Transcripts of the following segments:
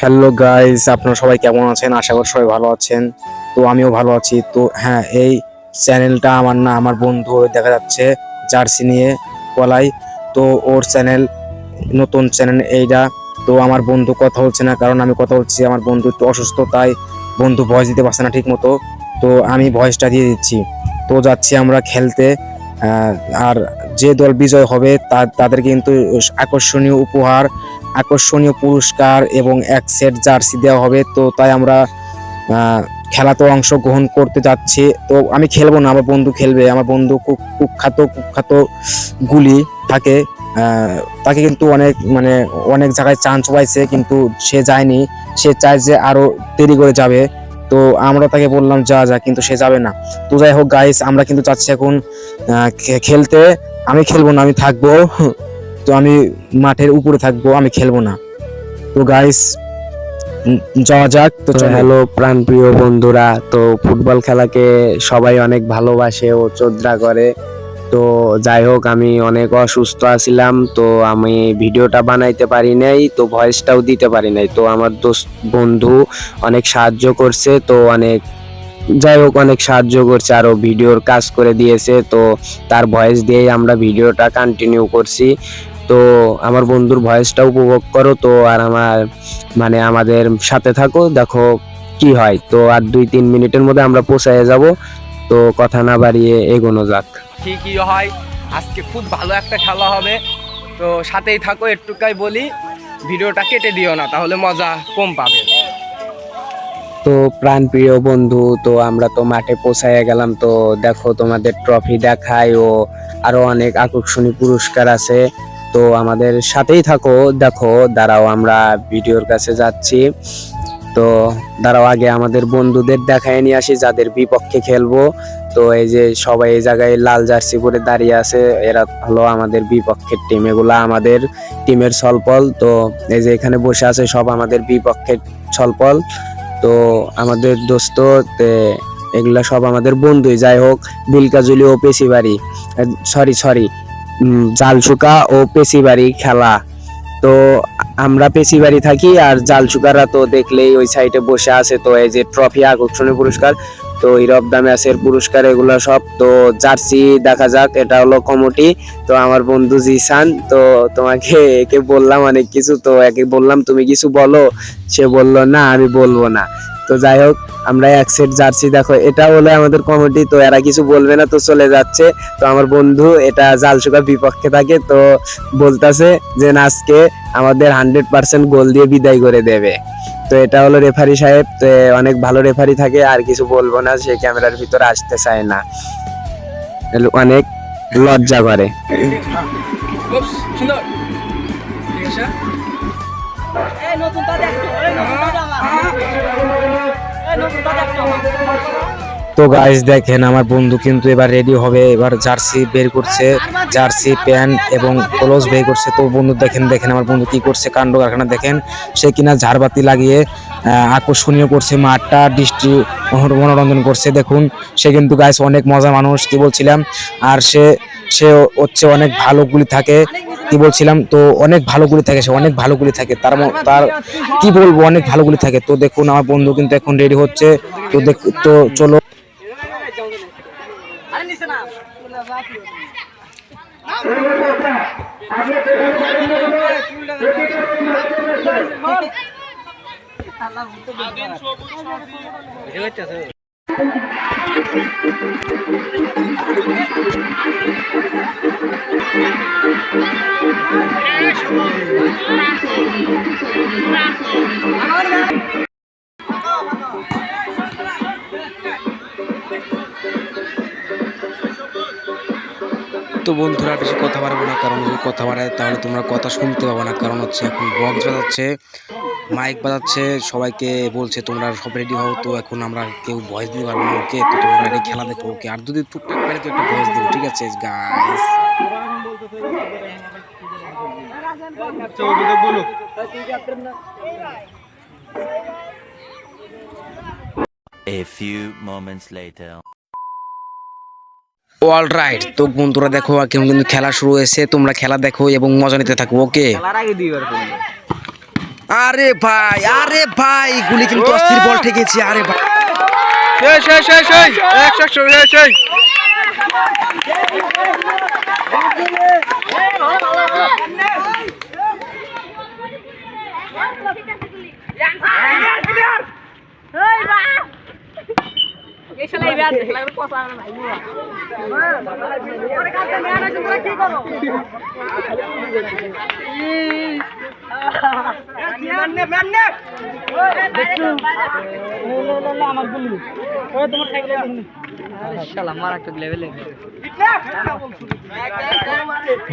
Hello guys আপনারা সবাই কেমন আছেন? আশা করি সবাই ভালো আছেন। তো আমিও ভালো আছি। তো হ্যাঁ এই চ্যানেলটা আমার না, আমার বন্ধু দেখা যাচ্ছে জার্সি নিয়ে বলাই তো ওর চ্যানেল, নতুন চ্যানেল এইটা তো আমার বন্ধু কথা বলছে না, কারণ আমি কথা বলছি, আমার বন্ধু একটু অসুস্থ, তাই বন্ধু ভয়েস দিতে পারছে না ঠিক মতো তো আমি ভয়েসটা দিয়ে দিচ্ছি। তো যাচ্ছি আমরা খেলতে। আর যে দল বিজয় হবে তাদের কিন্তু আকর্ষণীয় উপহার আকর্ষণীয় পুরস্কার এবং এক সেট জার্সি দেওয়া হবে। তো তাই আমরা খেলাতে অংশগ্রহণ করতে যাচ্ছি। তো আমি খেলব না, আমার বন্ধু খেলবে। আমার বন্ধু খুব কুখ্যাত কুখ্যাত গুলি থাকে। তাকে কিন্তু অনেক মানে অনেক জায়গায় চান্স পাইছে, কিন্তু সে যায়নি। সে চায় যে আরও দেরি করে যাবে। তো আমরা তাকে বললাম, যা যা। কিন্তু সে যাবে না। তো যাই হোক গাইস আমরা কিন্তু চাচ্ছি এখন খেলতে। আমি খেলব না, আমি থাকব। তো আমি মাঠের উপরে থাকব আমি খেলব না। তো গাইস যাওয়া যাক তো হ্যালো প্রাণপ্রিয় বন্ধুরা তো ফুটবল খেলাকে সবাই অনেক ভালোবাসে ও চোদ্রা করে। তো যাই হোক আমি অনেক অসুস্থ আছিলাম তো আমি ভিডিওটা বানাইতে পারি নাই তো ভয়েসটাও দিতে পারি নাই। তো আমার দোস্ত বন্ধু অনেক সাহায্য করছে তো অনেক যাই হোক অনেক সাহায্য করছে আরও ভিডিওর কাজ করে দিয়েছে তো তার ভয়েস দিয়েই আমরা ভিডিওটা কন্টিনিউ করছি। তো আমার বন্ধুর ভয়েসটা উপভোগ করো তো আর আমার মানে আমাদের সাথে থাকো দেখো কি হয়। তো আর দুই তিন মিনিটের মধ্যে আমরা পৌঁছায় যাব। তো কথা না বাড়িয়ে এগোনো যাক। ঠিকই হয় আজকে খুব ভালো একটা খেলা হবে। তো সাথেই থাকো একটুকাই বলি ভিডিওটা কেটে দিও না তাহলে মজা কম পাবে। তো প্রাণপ্রিয় বন্ধু তো আমরা তো মাঠে পৌঁছায় গেলাম তো দেখো তোমাদের ট্রফি দেখায় ও আরও অনেক আকর্ষণীয় পুরস্কার আছে। তো আমাদের সাথেই থাকো, দেখো, দাঁড়াও, আমরা ভিডিওর কাছে যাচ্ছি। তো দাঁড়াও, আগে আমাদের বন্ধুদের দেখায় নিয়ে আসি, যাদের বিপক্ষে খেলব। তো এই যে সবাই এই জায়গায় লাল জার্সি পরে দাঁড়িয়ে আছে, এরা হলো আমাদের বিপক্ষের টিম এগুলা আমাদের টিমের ছলপল। তো এই যে এখানে বসে আছে সব আমাদের বিপক্ষের ছলপল। তো আমাদের দোস্ত এগুলা সব আমাদের বন্ধুই। যাই হোক বিলকাজুলি ও পেশিবাড়ি। সরি সরি জালসুকা ও পেশিবাড়ি খেলা। তো আমরা পেশিবাড়ি থাকি আর জালসুকারা তো দেখলেই ওই সাইডে বসে আছে। তো এই যে ট্রফি আকর্ষণীয় পুরস্কার, তো ইরব দা ম্যাচের পুরস্কার, এগুলো সব। তো জার্সি দেখা যাক, এটা হলো কমিটি। তো আমার বন্ধু জিসান, তো তোমাকে একে বললাম অনেক কিছু। তো একে বললাম, তুমি কিছু বলো? সে বলল, না, আমি বলব না। তো যাই হোক আমরা এক সেট জার্সি দেখো এটা হলো আমাদের কমিটি তো এরা কিছু বলবে না তো চলে যাচ্ছে। তো আমার বন্ধু এটা জালসুকার বিপক্ষে থাকে তো বলতাছে যে না আজকে আমাদের হান্ড্রেড পার্সেন্ট গোল দিয়ে বিদায় করে দেবে। তো এটা হলো রেফারি সাহেব তো অনেক ভালো রেফারি থাকে আর কিছু বলব না সে ক্যামেরার ভিতরে আসতে চায় না। অনেক লজ্জা করে। নতুন তা গাইস দেখেন, আমার বন্ধু কিন্তু এবার রেডি হবে, এবার জার্সি বের করছে জার্সি প্যান্ট এবং ক্লোজ বের করছে। তো বন্ধু, দেখেন দেখেন, আমার বন্ধু কি করছে, কাণ্ড কারখানা দেখেন, সে কিনা ঝাড়বাতি লাগিয়ে আকর্ষণীয় করছে, মাঠটা, দৃষ্টি, মনোর- মনোরঞ্জন করছে, দেখুন। সে কিন্তু গাইস অনেক মজা মানুষ, কি বলছিলাম? আর সে সে হচ্ছে অনেক ভালো গুলি থাকে। কি বলছিলাম? তো অনেক ভালো গুলি থাকে সে, অনেক ভালো গুলি থাকে। তার তার কি বলব, অনেক ভালো গুলি থাকে। তো দেখুন, আমার বন্ধু কিন্তু এখন রেডি হচ্ছে। তো দেখ, তো চলো। না। তো বন্ধুরা, বেশি কথা বাড়াবো না, কারণ কথা বাড়ায় তাহলে তোমরা কথা শুনতে পাবো না। কারণ হচ্ছে এখন বক্স বাজাচ্ছে মাইক বাজাচ্ছে সবাইকে বলছে তোমরা সব রেডি হও। তো এখন আমরা কেউ ভয়েস দিতে পারব না ওকে। তো তোমরা রেডি খেলা দেখো ওকে। আর যদি টুকটাক পারে তো একটা ভয়েস দেবো। ঠিক আছে guys A few moments later. All right তো বন্ধুরা দেখো এখন কিন্তু খেলা শুরু হয়েছে। তোমরা খেলা দেখো এবং মজা নিতে থাকো ওকে? খেলার আগে আরে ভাই আরে ভাই গুলি কিন্তু অস্থির বল ঠেকেছে আরে ভাই সেই সেই সেই সেই একশো একশো সেই সেই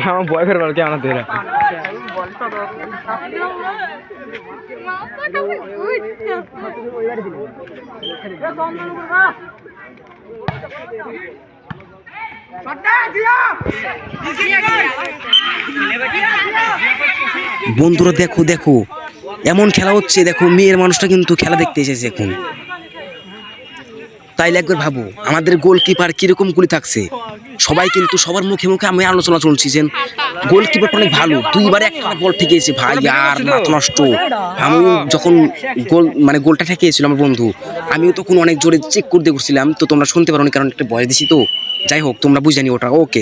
আমার ভয় করে বল কেমন তুই বন্ধুরা দেখো দেখো। এমন খেলা হচ্ছে, দেখো, মেয়ের মানুষটা কিন্তু খেলা দেখতে এসেছে এখন। তাইলে একবার ভাবো, আমাদের গোলকিপার কীরকম গুলি থাকছে? সবাই কিন্তু সবার মুখে মুখে আমি আলোচনা চলছি যে গোলকিপারটা অনেক ভালো, দুইবারে একটা বল ঠেকেছে ভাই, আর মাথা নষ্ট। আমি যখন গোল মানে গোলটা ঠেকিয়েছিল আমার বন্ধু, আমিও তখন অনেক জোরে চেক করতে করছিলাম তো তোমরা শুনতে পারো কারণ একটা বয়স দিছি তো। যাই হোক, তোমরা বুঝে নি ওটা ওকে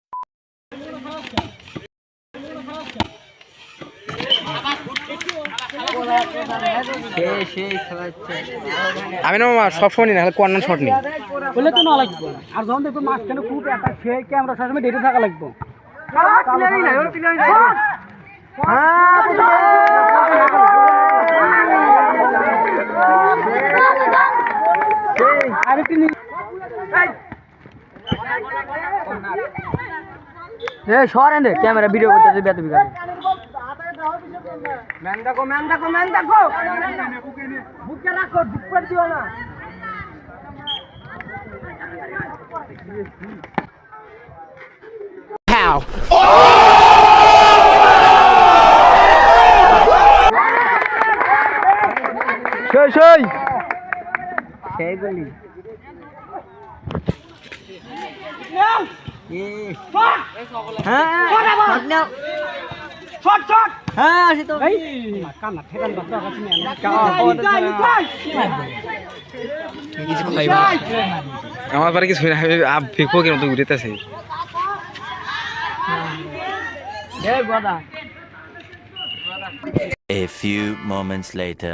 আমি না সব সময় না কর্নার শট নেই। বলে তো না লাগবে। আর যখন দেখব মাঝখানে খুব অ্যাটাক সে ক্যামেরা সবসময় ডেটে থাকা লাগবে। আরেকটি এ সরেন ক্যামেরা ভিডিও করতেছে বেতবি ম্যান দেখো ম্যান দেখো ম্যান দেখো বুকে রাখো করে দিও না। সেই সেই। সেই বলি। হ্যাঁ আসি তো কান্না ঠেকান বাচ্চা কাছে নিয়ে কিছু খাইব আমার পারে কিছু ফিকো কেন তো উড়েতেছে A few moments later.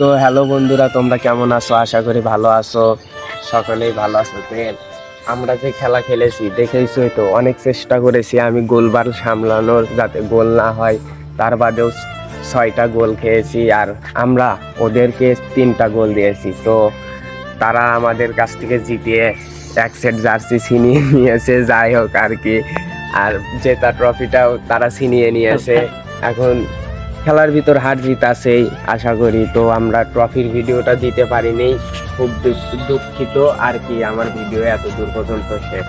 তো হ্যালো বন্ধুরা, তোমরা কেমন আছো? আশা করি ভালো আছো। সকলেই ভালো আছো। তেল আমরা যে খেলা খেলেছি দেখেইছই তো, অনেক চেষ্টা করেছি আমি গোলবার সামলানোর যাতে গোল না হয়। তার বাদেও ছয়টা গোল খেয়েছি আর আমরা ওদেরকে তিনটা গোল দিয়েছি। তো তারা আমাদের কাছ থেকে জিতিয়ে এক সেট জার্সি ছিনিয়ে নিয়েছে, যাই হোক আর কি। আর জেতা ট্রফিটাও তারা ছিনিয়ে নিয়েছে। এখন খেলার ভিতর হার জিত আছেই আশা করি। তো আমরা ট্রফির ভিডিওটা দিতে পারিনি। খুব দুঃখিত আর কি, আমার ভিডিও এত দূর পর্যন্ত শেষ।